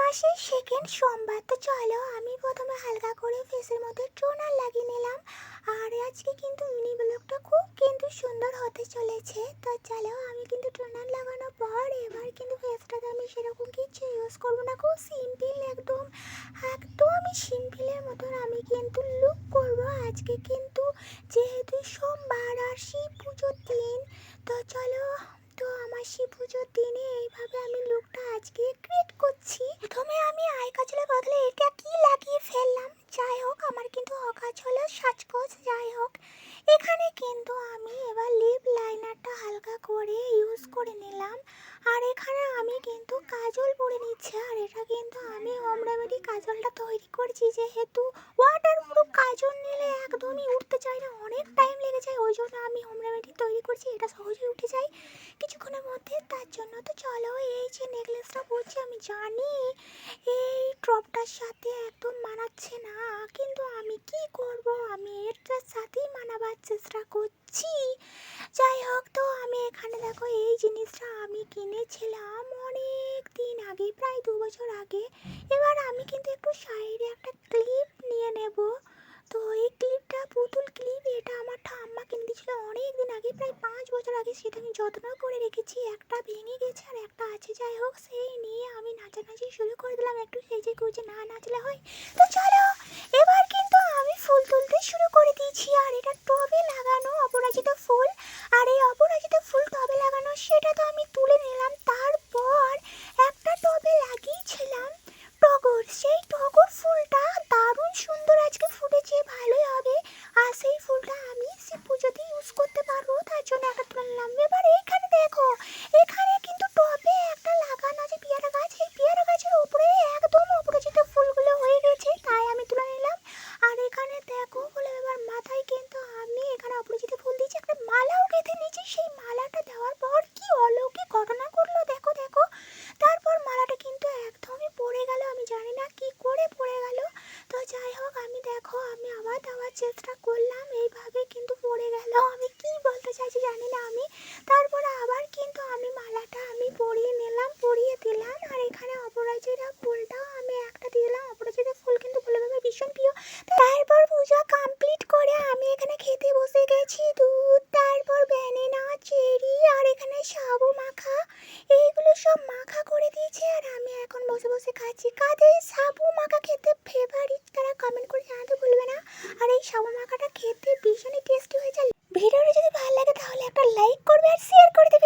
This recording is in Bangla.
মাসের সেকেন্ড সোমবার। তো চলো, আমি প্রথমে হালকা করে ফেসের মধ্যে টোনার লাগিয়ে নিলাম। আর আজকে কিন্তু মিনি ব্লগটা খুব কিন্তু সুন্দর হতে চলেছে। তো চলো, আমি কিন্তু টোনার লাগানোর পর এবার কিন্তু ফেসটাতে আমি সেরকম কিছু ইউজ করব না। খুব সিম্পল একদম একদমই সিম্পলের মতন আমি কিন্তু লুক করব। আজকে কিন্তু যেহেতু সোমবার আর শিব পুজোর দিন, তো চলো তো আমার শিব পুজোর দিনে এইভাবে আমি লুকটা আজকে ক্রিয়েট করছি। প্রথমে আমি আয় কাজলের বদলে এটা কি লাগিয়ে ফেললাম যাই হোক আমার কিন্তু অকাজ হলো সাজগোজ যাই হোক এখানে কিন্তু আমি এবার লিপ লাইনারটা হালকা করে ইউজ করে নিলাম আর এখানে আমি কিন্তু কাজল পরে নিচ্ছি আর এটা কিন্তু আমি হোম রেমেডি কাজলটা তৈরি করছি যেহেতু ওয়াটার প্রুফ কাজল নিলে একদমই উঠতে চায় না, অনেক টাইম লেগে যায়, ওই জন্য আমি হোম রেমেডি তৈরি করছি, এটা সহজেই উঠে যায়। কিছুক্ষণের মধ্যে তার জন্য তো চলো, এই যে নেকলেসটা পরছি আমি জানি এই ট্রপটার সাথে একদম মানাচ্ছে না, কিন্তু আমি কি করব? আমি এটার সাথেই মানাবার চেষ্টা করছি। যাই হোক তো, আমি এখানে দেখো, এই জিনিসটা আমি কিনেছিলাম অনেক দিন আগে, প্রায় দু বছর আগে, এবার আমি কিন্তু একটু সাইডে একটা ক্লিপ নিয়ে নেব। তো এই ক্লিপটা পুতুল ক্লিপ এটা আমার ঠাম্মা কিনে দিয়েছিল অনেক দিন আগে, প্রায় পাঁচ বছর আগে। সেটা আমি যত্ন করে রেখেছি, একটা ভেঙে গেছে আর একটা আছে। যাই হোক, সেই নিয়ে আমি নাচানাচি শুরু করে দিলাম। একটু সেজে গুজে না নাচলে হয়। তো চলো, এবার কিন্তু আমি ফুল তুলতে শুরু করে দিয়েছি। আর এটা টবে লাগানো অপরাজিত ফুল। আর এই অপরাজিত ফুল টবে লাগানো, সেটা তো আমি তুলে নিলাম। তারপর একটা টবে লাগিয়েছিলাম টগর সেই টগর ফুলটা দারুণ সুন্দর আজকে ফুটেছে ভালোই হবে আর সেই ফুলটা আমি শিব পুজোতে ইউজ করতে পারব তার জন্য একটা তুলে নিলাম এবার এইখানে দেখো এখানে কিন্তু টবে একটা লাগানো আছে পেয়ারা গাছ এই পেয়ারা গাছের উপরে একদম অপরাজিত ফুলগুলো হয়ে গেছে তাই আমি তুলে নিলাম আর এখানে দেখো বলে এবার মাথায় কিন্তু আমি এখানে অপরাজিত ফুল দিয়েছি একটা মালাও গেঁথে সেই মালাটা দেওয়ার পর কি অলৌকিক ঘটনা ঘটলো? দেখো দেখো। তারপর মালাটা কিন্তু একদমই পড়ে গেল। আমি জানি না কি করে পড়ে গেল। তো যাই হোক, আমি দেখো, আমি আবার দেওয়ার চেষ্টা করলাম। এইভাবে কিন্তু পড়ে গেল। আমি কি বলতে চাইছি জানি না আমি। তারপর আবার কিন্তু এখন বসে বসে খাচ্ছি। কাদের সাবু মাখা খেতে ফেভারিট তারা কমেন্ট করে জানাতে ভুলবে না। আর এই সাবু মাখাটা খেতে ভীষণই টেস্টি হয়েছে ভিডিওটা যদি ভালো লাগে তাহলে একটা লাইক করবে আর শেয়ার করে দেবে।